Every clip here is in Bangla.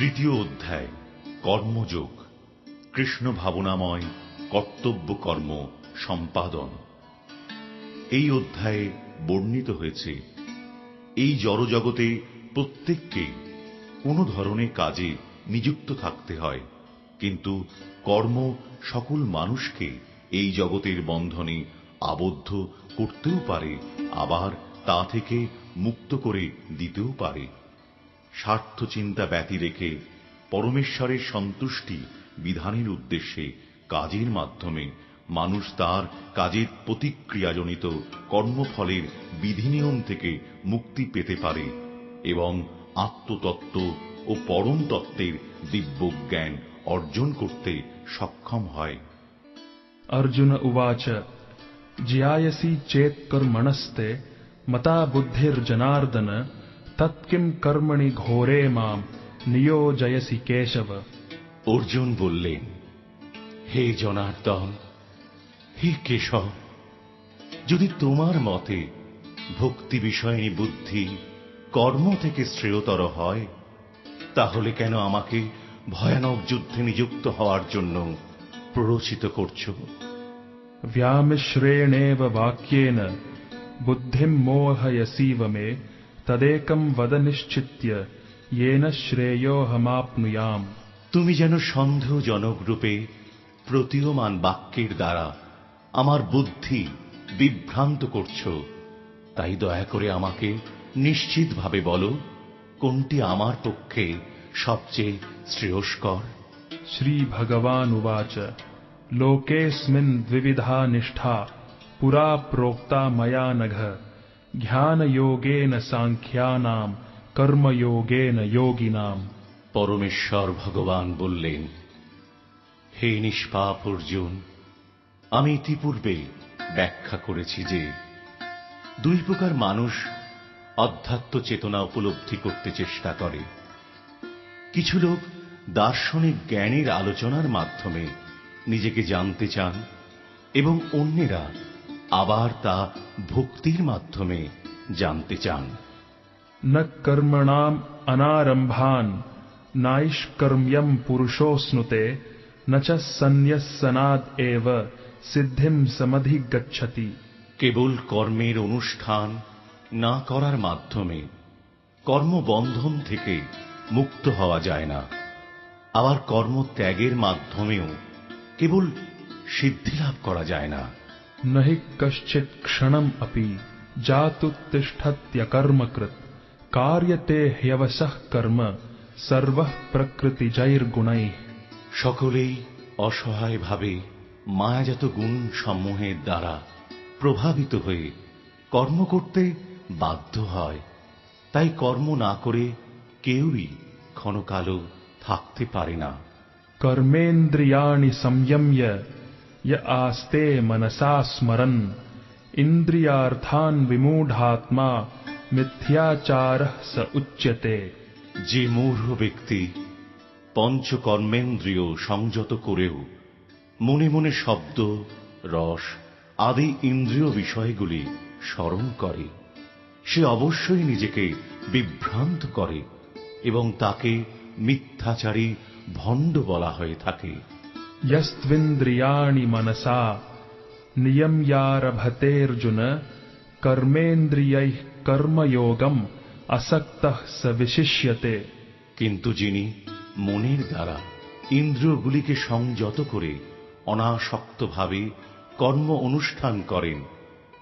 তৃতীয় অধ্যায়, কর্মযোগ। কৃষ্ণ ভাবনাময় কর্তব্য কর্ম সম্পাদন। এই অধ্যায়ে বর্ণিত হয়েছে, এই জড়জগতে প্রত্যেককে কোনো ধরনের কাজে নিযুক্ত থাকতে হয়, কিন্তু কর্ম সকল মানুষকে এই জগতের বন্ধনে আবদ্ধ করতেও পারে, আবার তা থেকে মুক্ত করে দিতেও পারে। স্বার্থচিন্তা ব্যতিরেকে পরমেশ্বরের সন্তুষ্টি বিধানের উদ্দেশ্যে কাজের মাধ্যমে মানুষ তার কাজের প্রতিক্রিয়াজনিত কর্মফলের বিধিনিয়ম থেকে মুক্তি পেতে পারে এবং আত্মতত্ত্ব ও পরম তত্ত্বের দিব্যজ্ঞান অর্জন করতে সক্ষম হয়। অর্জুন উবাচ জিয়ায়সি চেত কর্মণস্তে মতা বুদ্ধির জনার্দন তৎকিম কর্মণি ঘোরে মাম নিয়োজয়সি কেশব অর্জুন বললেন হে জনার্দন হে কেশব যদি তোমার মতে ভক্তি বিষয়ী বুদ্ধি কর্ম থেকে শ্রেয়তর হয় তাহলে কেন আমাকে ভয়ানক যুদ্ধে নিযুক্ত হওয়ার জন্য প্ররোচিত করছ? ব্যামিশ্রেণেব বাক্যেন বুদ্ধিম মোহয়সীব মে তদেকম বদ নিশ্চিত্য এন শ্রেয়োহমাপ্নুয়াম তুমি যেন সন্দেহজনক রূপে প্রতীয়মান বাক্যের দ্বারা আমার বুদ্ধি বিভ্রান্ত করছ তাই দয়া করে আমাকে নিশ্চিতভাবে বলো কোনটি আমার পক্ষে সবচেয়ে শ্রেয়স্কর। শ্রী ভগবান উবাচ লোকেস্মিন দ্বিবিধা নিষ্ঠা পুরা প্রোক্তা ময়া নঘ। ধ্যানযোগেন সাংখ্যানাম কর্মযোগেন যোগিনাম পরমেশ্বর ভগবান বললেন, হে নিষ্পাপ অর্জুন, আমি ইতিপূর্বে ব্যাখ্যা করেছি যে, দুই প্রকার মানুষ অধ্যাত্ম চেতনা উপলব্ধি করতে চেষ্টা করে। কিছু লোক দার্শনিক জ্ঞানের আলোচনার মাধ্যমে নিজেকে জানতে চান এবং অন্যেরা আবার তা ভক্তির মাধ্যমে জানতে চান न कर्मणाम् अनारम्भान् नाइष्कर्म्यम् पुरुषोऽश्नुते न च सन्न्यस्सनाद् एव सिद्धिम् समधिगच्छति কেবল কর্মের অনুষ্ঠান না করার মাধ্যমে কর্মবন্ধন থেকে মুক্ত হওয়া যায় না আবার কর্ম ত্যাগের মাধ্যমেও কেবল সিদ্ধি লাভ করা যায় না न हि कश्चित् क्षणम् अपि जातुत्तिष्ठत्यकर्मकृत् कार्यते ह्यवशः कर्म सर्वः प्रकृतिजैर्गुणैः সকলেই অসহায়ভাবে মায়াজাত গুণ সমূহের দ্বারা প্রভাবিত হয়ে কর্ম করতে বাধ্য হয় তাই কর্ম না করে কেউই ক্ষণকালও থাকতে পারে না कर्मेन्द्रियाणि संयम्य य आस्ते मनसा स्मरन् इन्द्रियार्थान् विमूढात्मा मिथ्याचारः स उच्यते যে মূঢ় ব্যক্তি পঞ্চকর্মেন্দ্রিয় সংযত করেও মনে মনে শব্দ রস আদি ইন্দ্রিয় বিষয়গুলি স্মরণ করে সে অবশ্যই নিজেকে বিভ্রান্ত করে এবং তাকে মিথ্যাচারী ভণ্ড বলা হয়ে থাকে यस्त्विन्द्रियाणि मनसा नियम्यारभतेऽर्जुन कर्मेन्द्रियैः कर्मयोगम् असक्तः स विशिष्यते কিন্তু যিনি মনের দ্বারা ইন্দ্রিয়গুলিকে সংযত করে অনাসক্তভাবে কর্ম অনুষ্ঠান করেন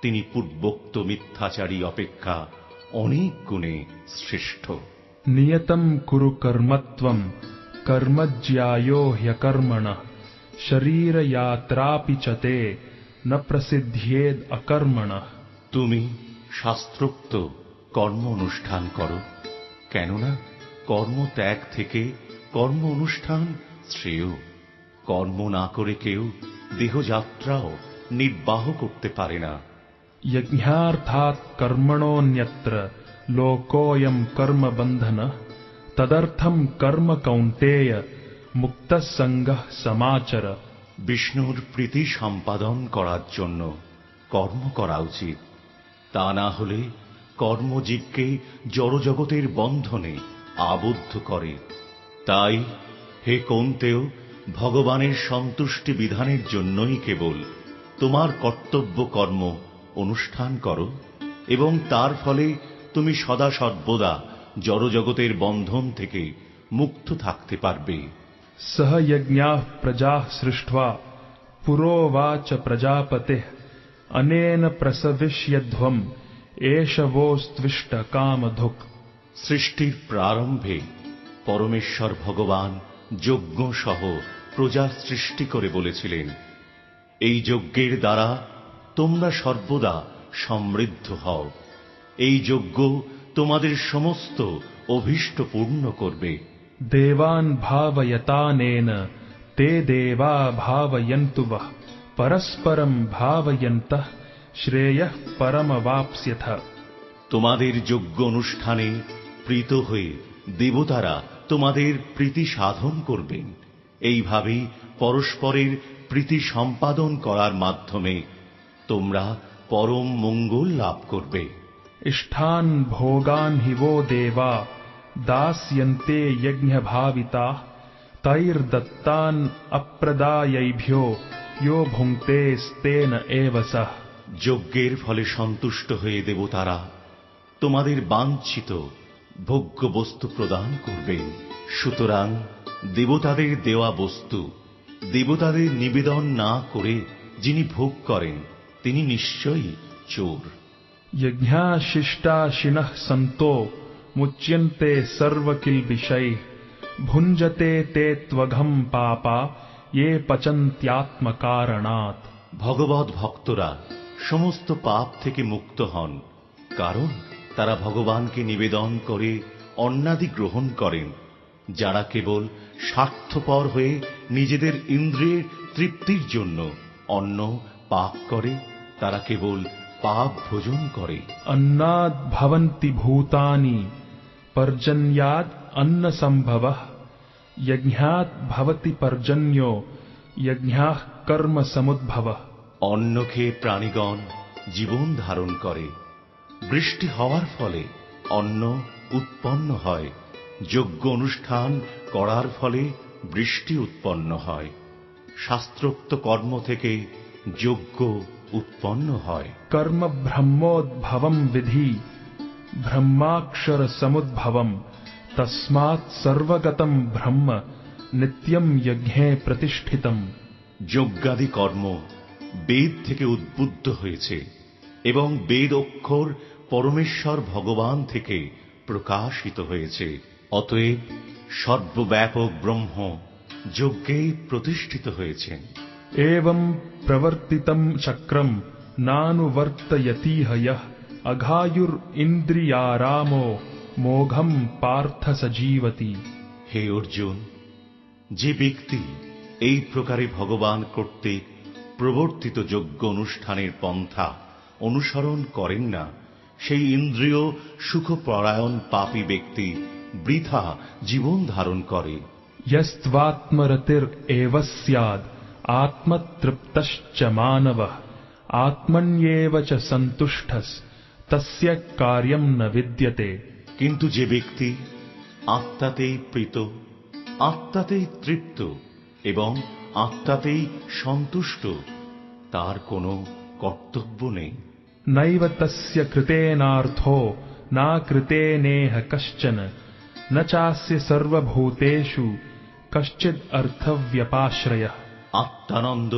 তিনি পূর্বোক্ত মিথ্যাচারী অপেক্ষা অনেক গুণে শ্রেষ্ঠ नियतम् कुरु कर्मत्वम् कर्मज्यायो ह्यकर्मणः शरीरयात्रापि च ते न प्रसिद्ध्येद् अकर्मणः তুমি শাস্ত্রোক্ত কর্ম অনুষ্ঠান করো কেননা কর্ম ত্যাগ থেকে কর্ম অনুষ্ঠান শ্রেয় কর্ম না করে কেউ দেহযাত্রাও নির্বাহ করতে পারে না यज्ञार्थात् कर्मणोऽन्यत्र लोकोऽयम् कर्मबन्धनः तदर्थम् कर्म कौन्तेय মুক্তসঙ্গ সমাচর। বিষ্ণুর প্রীতি সম্পাদন করার জন্য কর্ম করা উচিত। তা না হলে কর্মজীবকে জড়জগতের বন্ধনে আবদ্ধ করে। তাই হে কোনতেও ভগবানের সন্তুষ্টি বিধানের জন্যই কেবল তোমার কর্তব্য কর্ম অনুষ্ঠান করো এবং তার ফলে তুমি সদা সর্বদা জড়জগতের বন্ধন থেকে মুক্ত থাকতে পারবে। सह यज्ञाः प्रजाः सृष्ट्वा पुरोवाच प्रजापतिः अनेन प्रसविष्यध्वम् एष वोस्त्विष्ट कामधुक् সৃষ্টির প্রারম্ভে পরমেশ্বর ভগবান যজ্ঞ সহ প্রজার সৃষ্টি করে বলেছিলেন এই যজ্ঞের দ্বারা তোমরা সর্বদা সমৃদ্ধ হও এই যজ্ঞ তোমাদের সমস্ত অভীষ্ট পূর্ণ করবে देवान् भावयतानेन ते देवा भावयन्तु वः परस्परम् भावयन्तः श्रेयः परमवाप्स्यथ তোমাদের যজ্ঞ অনুষ্ঠানে প্রীত হয়ে দেবতারা তোমাদের প্রীতি সাধন করবেন এইভাবেই পরস্পরের প্রীতি সম্পাদন করার মাধ্যমে তোমরা পরম মঙ্গল লাভ করবে इष्ठान् भोगान् हि वो देवा दास्यन्ते यज्ञभाविताः तैर्दत्तान् अप्रदायैभ्यो यो भुङ्क्तेस्तेन एव सः যজ্ঞের ফলে সন্তুষ্ট হয়ে দেবতারা তোমাদের বাঞ্ছিত ভোগ্য বস্তু প্রদান করবেন সুতরাং দেবতাদের দেওয়া বস্তু দেবতাদের নিবেদন না করে যিনি ভোগ করেন তিনি নিশ্চয়ই চোর यज्ञाशिष्टाशिनः মুচ্যন্তে সর্বকিল বিষয় ভুঞ্জতে তে ত্বঘম পাপা ইয়ে পচন্ত্যাত্মকারণাৎ ভগবত ভক্তরা সমস্ত পাপ থেকে মুক্ত হন কারণ তারা ভগবানকে নিবেদন করে অন্নাদি গ্রহণ করেন যারা কেবল স্বার্থপর হয়ে নিজেদের ইন্দ্রিয়ের তৃপ্তির জন্য অন্ন পাপ করে তারা কেবল পাপ ভোজন করে। অন্নাদ ভবন্তি ভূতানি पर्जन्याद् अन्नसम्भवः यज्ञात् भवति पर्जन्यो यज्ञाः कर्म समुद्भवः অন্ন খেয়ে প্রাণীগণ জীবন ধারণ করে বৃষ্টি হওয়ার ফলে অন্ন উৎপন্ন হয় যজ্ঞ অনুষ্ঠান করার ফলে বৃষ্টি উৎপন্ন হয় শাস্ত্রোক্ত কর্ম থেকে যজ্ঞ উৎপন্ন হয় कर्म ब्रह्मोद्भवम् विधि ब्रह्माक्षरसमुद्भवम् तस्मात् सर्वगतम् ब्रह्म नित्यम् यज्ञे प्रतिष्ठितम् যজ্ঞাদি কর্ম বেদ থেকে উদ্বুদ্ধ হয়েছে এবং বেদ অক্ষর পরমেশ্বর ভগবান থেকে প্রকাশিত হয়েছে অতএব সর্বব্যাপক ব্রহ্ম যজ্ঞেই প্রতিষ্ঠিত হয়েছেন एवम् प्रवर्तितम् चक्रम् नानुवर्तयतीह यः অঘায়ুর ইন্দ্রিয়ারাম মোঘম পার্থ সজীবতী হে অর্জুন যে ব্যক্তি এই প্রকারে ভগবান কর্তৃক প্রবর্তিত যোগ্য অনুষ্ঠানের পন্থা অনুসরণ করেন না সেই ইন্দ্রিয় সুখপরায়ণ পাপী ব্যক্তি বৃথা জীবন ধারণ করে। ইয়স্ত্বাত্মরতির এব স্যাদ আত্মতৃপ্তশ্চ মানব আত্মন্যেব চ तस्य कार्यम् न विद्यते কিন্তু যে ব্যক্তি আত্মাতেই প্রীত আত্মাতেই তৃপ্ত এবং আত্মাতেই সন্তুষ্ট তার কোনো কর্তব্য নেই नैव तस्य कृतेनार्थो नाकृतेनेह कश्चन न चास्य सर्वभूतेषु कश्चिद् अर्थव्यपाश्रयः আত্মানন্দ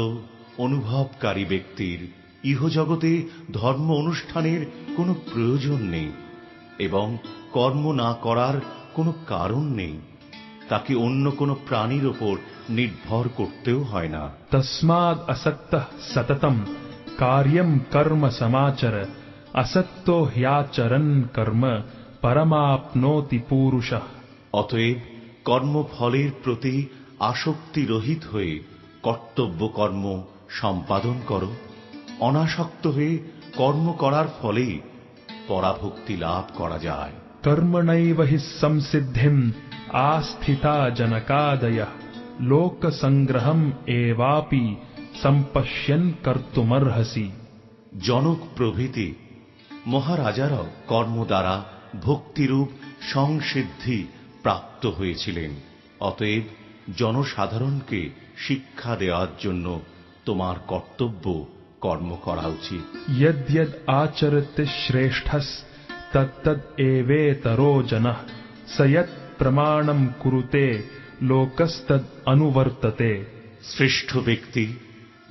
অনুভবকারী ব্যক্তির ইহজগতে ধর্ম অনুষ্ঠানের কোন প্রয়োজন নেই এবং কর্ম না করার কোন কারণ নেই। তাকে অন্য কোন প্রাণীর ওপর নির্ভর করতেও হয় না। তসমাদ অসত্য সততম। কার্যম কর্ম সমাচর। অসত্য হ্যাচরণ কর্ম পরমাপ্নোতি পুরুষ। অতএব কর্মফলের প্রতি আসক্তি রহিত হয়ে কর্তব্য কর্ম সম্পাদন করো। অনাসক্ত হয়ে কর্ম করার ফলে পরাভক্তি লাভ করা যায়। কর্মণৈব হি সংসিদ্ধিম আস্থিতা জনকাদয় লোক সংগ্রহম এবাপি সম্পশ্যন কর্তুমর্হসি। জনক প্রভৃতি মহারাজারাও কর্ম দ্বারা ভক্তিরূপ সংসিদ্ধি প্রাপ্ত হয়েছিলেন। অতএব জনসাধারণকে শিক্ষা দেওয়ার জন্য তোমার কর্তব্য কর্ম করা উচিত। ইয়দ্যদ আচরতে শ্রেষ্ঠ তত্তদ এবেতরো জনঃ সয়ত প্রমাণম কুরুতে লোকস্তদ অনুবর্ততে শ্রেষ্ঠ ব্যক্তি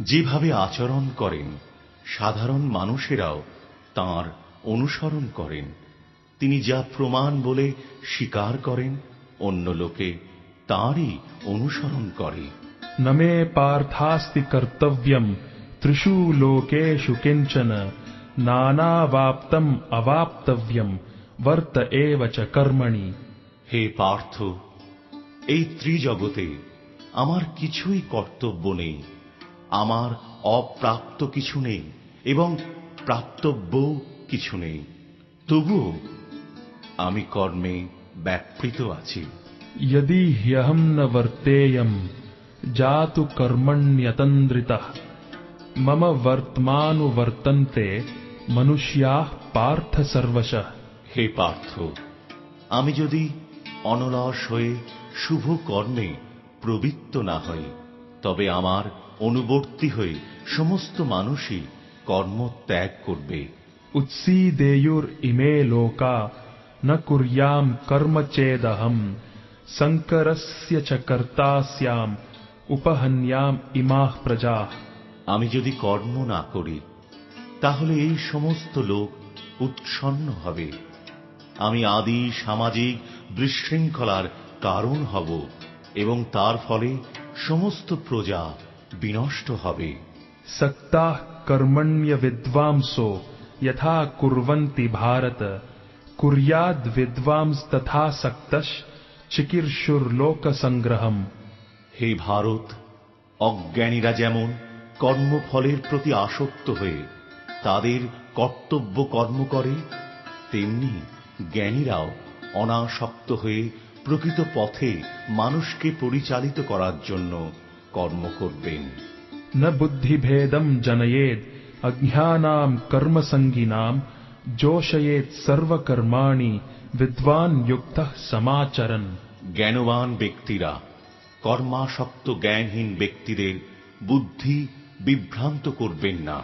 যেভাবে আচরণ করেন সাধারণ মানুষেরাও তার অনুসরণ করেন তিনি যা প্রমাণ বলে স্বীকার করেন অন্য লোকে তাঁরই অনুসরণ করে নমে পার্থাস্তি কর্তব্যম कर्तव्यम् त्रिषु लोकेषु किञ्चन नानावाप्तम् अवाप्तव्यम् वर्त एव च कर्मणि হে পার্থ এই ত্রিজগতে আমার কিছুই কর্তব্য নেই আমার অপ্রাপ্ত কিছু নেই এবং প্রাপ্তব্য কিছু নেই তবুও আমি কর্মে ব্যাপৃত আছি यदि ह्यहम् न वर्तेयम् जातु कर्मण्यतन्द्रितः मम वर्त्मानुवर्तन्ते मनुष्याः पार्थ सर्वशः হে পার্থ আমি যদি অনলস হয়ে শুভ কর্মে প্রবৃত্ত না হই তবে আমার অনুবর্তী হয়ে সমস্ত মানুষই কর্ম ত্যাগ করবে उत्सीदेयुरिमे लोका न कुर्याम् कर्म चेदहम् सङ्करस्य च कर्ता स्याम् उपहन्याम् इमाः प्रजाः আমি যদি কর্ম না করি তাহলে এই সমস্ত লোক উৎসন্ন হবে। আমি আদি সামাজিক বিশৃঙ্খলার কারণ হব এবং তার ফলে সমস্ত প্রজা বিনষ্ট হবে। সত্তাহ কর্মণ্য বিদ্বাংসো যথা কুর্বন্তি ভারত। কুরিয়াদ বিদ্বাংস তথা সক্তশ চিকির্ষুর লোক সংগ্রহম হে ভারত অজ্ঞানীরা যেমন কর্মফলের প্রতি আসক্ত হয়ে তাদের কর্তব্য কর্ম করে তেমনি জ্ঞানীরাও অনাসক্ত হয়ে প্রকৃত পথে মানুষকে পরিচালিত করার জন্য কর্ম করবেন। না বুদ্ধিভেদম জনয়েদ অজ্ঞানাম কর্মসঙ্গীনাম জোশয়েত সর্বকর্মাণী বিদ্বান যুক্ত সমাচরণ। জ্ঞানবান ব্যক্তিরা কর্মাসক্ত জ্ঞানহীন ব্যক্তিদের বুদ্ধি বিভ্রান্ত করবেন না।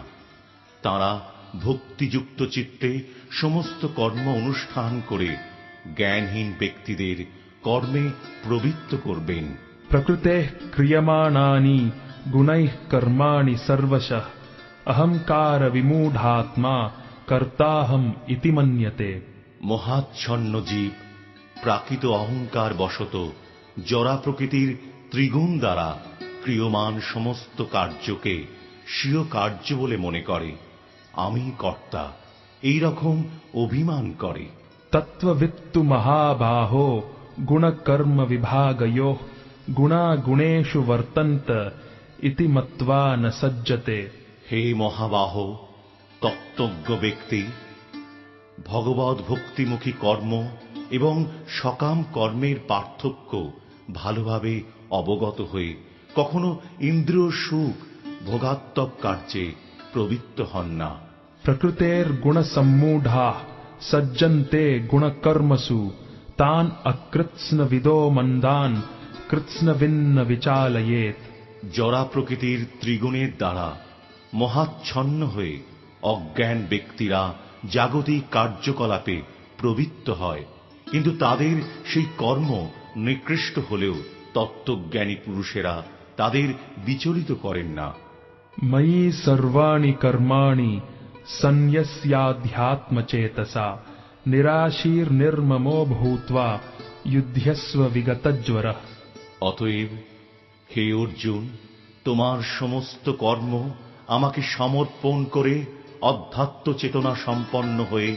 তাঁরা ভক্তিযুক্ত চিত্তে সমস্ত কর্ম অনুষ্ঠান করে জ্ঞানহীন ব্যক্তিদের কর্মে প্রবৃত্ত করবেন। প্রকৃতে ক্রিয়মাণানি গুণৈঃ কর্মাণি সর্বশঃ। অহংকার বিমূঢ়াত্মা কর্তাহম ইতি মন্যতে। মহাচ্ছন্ন জীব প্রাকৃত অহংকার বশত জরা প্রকৃতির ত্রিগুণ দ্বারা ক্রিয়মান সমস্ত কার্যকে স্বীয় কার্য বলে মনে করে। আমি কর্তা এই রকম অভিমান করে। তত্ত্ববিত্তু মহাবাহ গুণকর্ম বিভাগয় গুণা গুণেশু বর্তন্ত ইতি মত্বা ন সজ্জতে। হে মহাবাহ তত্ত্বজ্ঞ ব্যক্তি ভগবত ভক্তিমুখী কর্ম এবং সকাম কর্মের পার্থক্য ভালোভাবে অবগত হয়ে কখনো ইন্দ্রিয় সুখ ভোগাত্মক কার্যে প্রবৃত্ত হন না। প্রকৃতের গুণ সম্মূঢ়া সজ্জন্তে গুণ কর্মসু তান অকৃৎস্নবিদো মন্দান কৃৎস্নবিন্ন বিচালয়েত। জরা প্রকৃতির ত্রিগুণের দ্বারা মহাচ্ছন্ন হয়ে অজ্ঞান ব্যক্তিরা জাগতিক কার্যকলাপে প্রবৃত্ত হয় কিন্তু তাদের সেই কর্ম নিকৃষ্ট হলেও তত্ত্বজ্ঞানী পুরুষেরা তাদের বিচলিত করেন না। মই সর্বাণি কর্মাণি সন্ন্যস্যাধ্যাত্মচেতসা নিরাশীর নির্মমো ভূত্বা যুদ্ধস্ব বিগতজ্বর অতএব হে অর্জুন তোমার সমস্ত কর্ম আমাকে সমর্পণ করে অধ্যাত্ম চেতনা সম্পন্ন হয়ে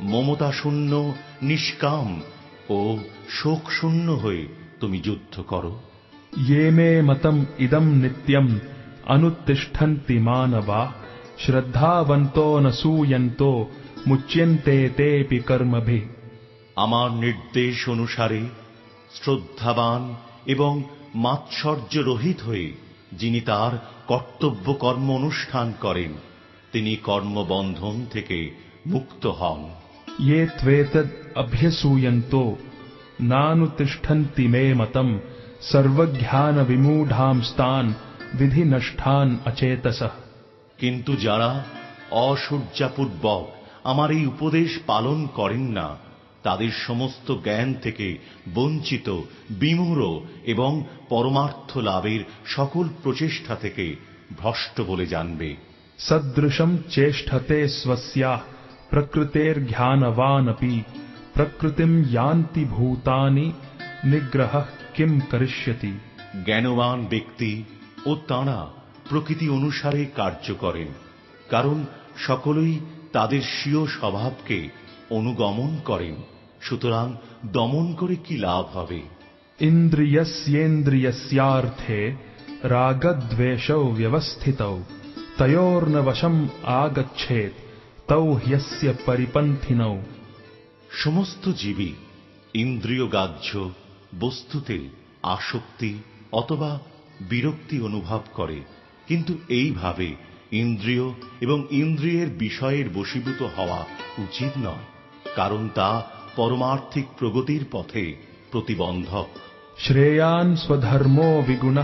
মমতা শূন্য নিষ্কাম ও শোক শূন্য হয়ে তুমি যুদ্ধ করো। ये मे मतम् इदम् नित्यम् अनुतिष्ठन्ति मानवा श्रद्धावन्तो न सूयन्तो मुच्यन्ते तेऽपि कर्मभिः আমার নির্দেশ অনুসারে শ্রদ্ধাবান এবং মাৎসর্য রহিত হয়ে যিনি তার কর্তব্য কর্ম অনুষ্ঠান করেন তিনি কর্মবন্ধন থেকে মুক্ত হন ये त्वेतद् अभ्यसूयन्तो नानुतिष्ठन्ति मे मतम् সর্বজ্ঞান স্তান বিধি নষ্ঠান অচেতস। কিন্তু যারা অসূর্যাপূর্বক আমার এই উপদেশ পালন করেন না তাদের সমস্ত জ্ঞান থেকে বঞ্চিত বিমূঢ় এবং পরমার্থ লাভের সকল প্রচেষ্টা থেকে ভ্রষ্ট বলে জানবে। সদৃশম চেষ্টতে স্বস্যা প্রকৃতের জ্ঞানবানপি প্রকৃতিম ইয়ান্তি ভূতানি নিগ্রহ কিম করিষ্যতি? জ্ঞানবান ব্যক্তি ও তাঁরা প্রকৃতি অনুসারে কার্য করেন কারণ সকলেই তাদের স্বীয় স্বভাবকে অনুগমন করেন। সুতরাং দমন করে কি লাভ হবে? ইন্দ্রিয়স্যেন্দ্রিয়স্যার্থে রাগদ্বেষৌ ব্যবস্থিতৌ তয়োর্ন বশম আগচ্ছেত তৌ হ্যস্য পরিপন্থিনৌ। সমস্ত জীবই ইন্দ্রিয়গ্রাহ্য বস্তুতে আসক্তি অথবা বিরক্তি অনুভব করে কিন্তু এইভাবে ইন্দ্রিয় এবং ইন্দ্রিয়ের বিষয়ের বশীভূত হওয়া উচিত নয় কারণ তা পরমার্থিক প্রগতির পথে প্রতিবন্ধক। শ্রেয়ান স্বধর্মো বিগুণ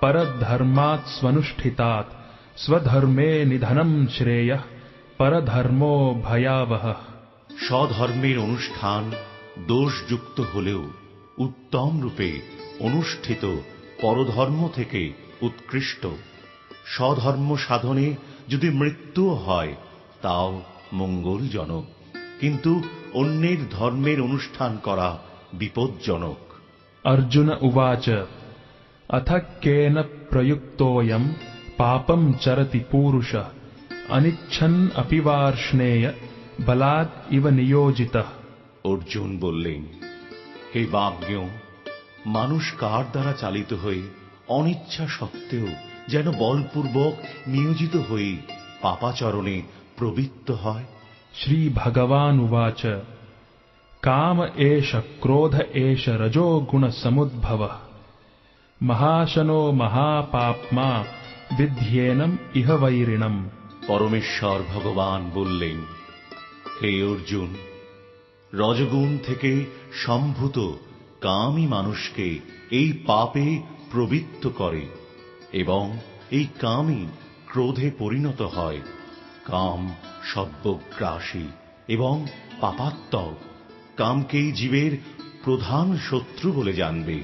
পরধর্মাৎ স্বনুষ্ঠিতাৎ স্বধর্মে নিধনম শ্রেয় পরধর্ম ভয়াবহ। স্বধর্মের অনুষ্ঠান দোষযুক্ত হলেও উত্তম রূপে অনুষ্ঠিত পরধর্ম থেকে উৎকৃষ্ট। স্বধর্ম সাধনে যদি মৃত্যুও হয় তাও মঙ্গলজনক। কিন্তু অন্যের ধর্মের অনুষ্ঠান করা বিপজ্জনক। অর্জুন উবাচ অথ কেন প্রযুক্তোয়ম পাপম চরতি পুরুষ। অনিচ্ছন অপিবার্ষ্ণেয় বলাৎ ইব নিয়োজিত। অর্জুন বললেন হে বামজ্ঞ মানুষ কার দ্বারা চালিত হয়ে অনিচ্ছা সত্ত্বেও যেন বলপূর্বক নিয়োজিত হয়ে পাপাচরণে প্রবৃত্ত হয়? শ্রী ভগবান উবাচ কাম এষ ক্রোধ এষ রজো গুণ সমুদ্ভব। মহাশনো মহাপাপমা বিধ্যেনম ইহ বৈরিণম। পরমেশ্বর ভগবান বললেন হে অর্জুন রজগুণ থেকে সম্ভূত কামই মানুষকে এই পাপে প্রবৃত্ত করে এবং এই কামই ক্রোধে পরিণত হয় কাম সর্বগ্রাসী এবং পাপাত্মক কামকেই জীবের প্রধান শত্রু বলে জানবে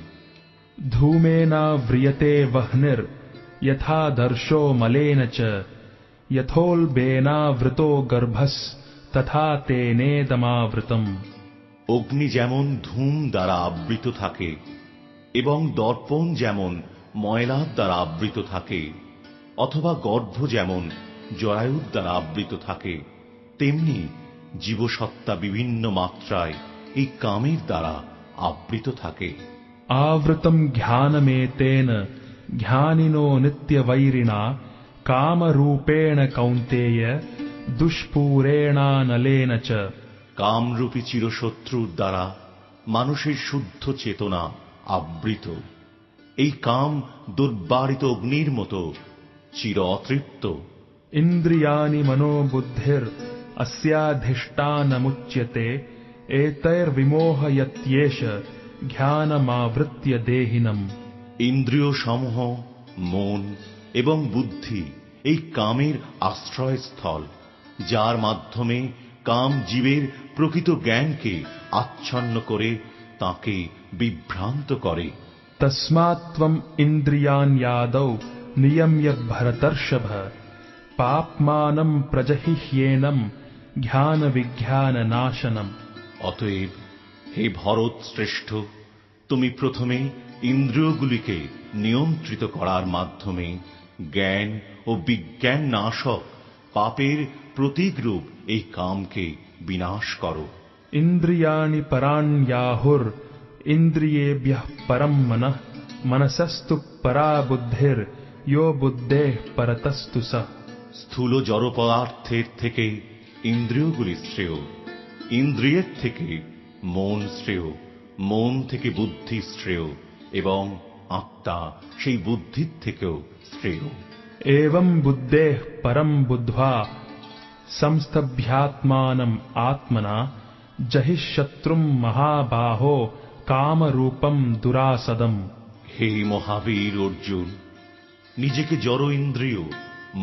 धूमेनाव्रियते वह्निर् यथा दर्शो मलेन च यथोल्बेनावृतो गर्भस् তথা তেনেদমাবৃতম অগ্নি যেমন ধূম দ্বারা আবৃত থাকে এবং দর্পণ যেমন ময়লার দ্বারা আবৃত থাকে অথবা গর্ভ যেমন জরায়ুর দ্বারা আবৃত থাকে তেমনি জীবসত্তা বিভিন্ন মাত্রায় এই কামের দ্বারা আবৃত থাকে। আবৃতম জ্ঞানমে তেন জ্ঞানিনো নিত্যবৈরিণা কামরূপেণ কৌন্তেয় দুষ্পূরেণানলেন চ। কামরূপী চিরশত্রুর দ্বারা মানুষের শুদ্ধ চেতনা আবৃত। এই কাম দুর্বারিত অগ্নির মতো চির অতৃপ্ত। ইন্দ্রিয়ানি মনোবুদ্ধির অস্যাধিষ্টানমুচ্যতে এতৈর্বিমোহয়ত্যেষ জ্ঞানমাবৃত্য দেহিনম। ইন্দ্রিয় সমূহ মন এবং বুদ্ধি এই কামের আশ্রয়স্থল। যার মাধ্যমে কাম জীবের প্রকৃত জ্ঞানকে আচ্ছন্ন করে তাকে বিভ্রান্ত করে। তস্মাত্ত্বম ইন্দ্রিয়াণ্যাদৌ নিয়ম্য ভরতর্ষভ। পাপমানম প্রজহিহ্যেনম জ্ঞান বিজ্ঞান নাশনম অতএব হে ভরত শ্রেষ্ঠ তুমি প্রথমে ইন্দ্রিয়গুলিকে নিয়ন্ত্রিত করার মাধ্যমে জ্ঞান ও বিজ্ঞান নাশক পাপের প্রতীক রূপ এই কামকে বিনাশ করো। ইন্দ্রিয়াণি পরাণ্যাহুর ইন্দ্রিয়েভ্যঃ পরম মন মনসস্তু পরা বুদ্ধির ইয় বুদ্ধে পরতস্তু স। স্থূল জড় পদার্থের থেকে ইন্দ্রিয়গুলি শ্রেয় ইন্দ্রিয়ের থেকে মন শ্রেয় মন থেকে বুদ্ধি শ্রেয় এবং আত্মা সেই বুদ্ধির থেকেও শ্রেয়। এবং বুদ্ধে পরম বুদ্ধা संस्तभ्यात्मानम् आत्मना जहिः शत्रुम् महाबाहो कामरूपम् दुरासदम् হে মহাবীর অর্জুন নিজেকে জড় ইন্দ্রিয়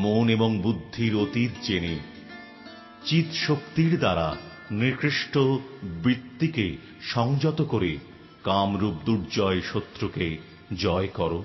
মন এবং বুদ্ধির অতীত জেনে চিত শক্তির দ্বারা নিকৃষ্ট বৃত্তিকে সংযত করে কামরূপ দুর্জয় শত্রুকে জয় করো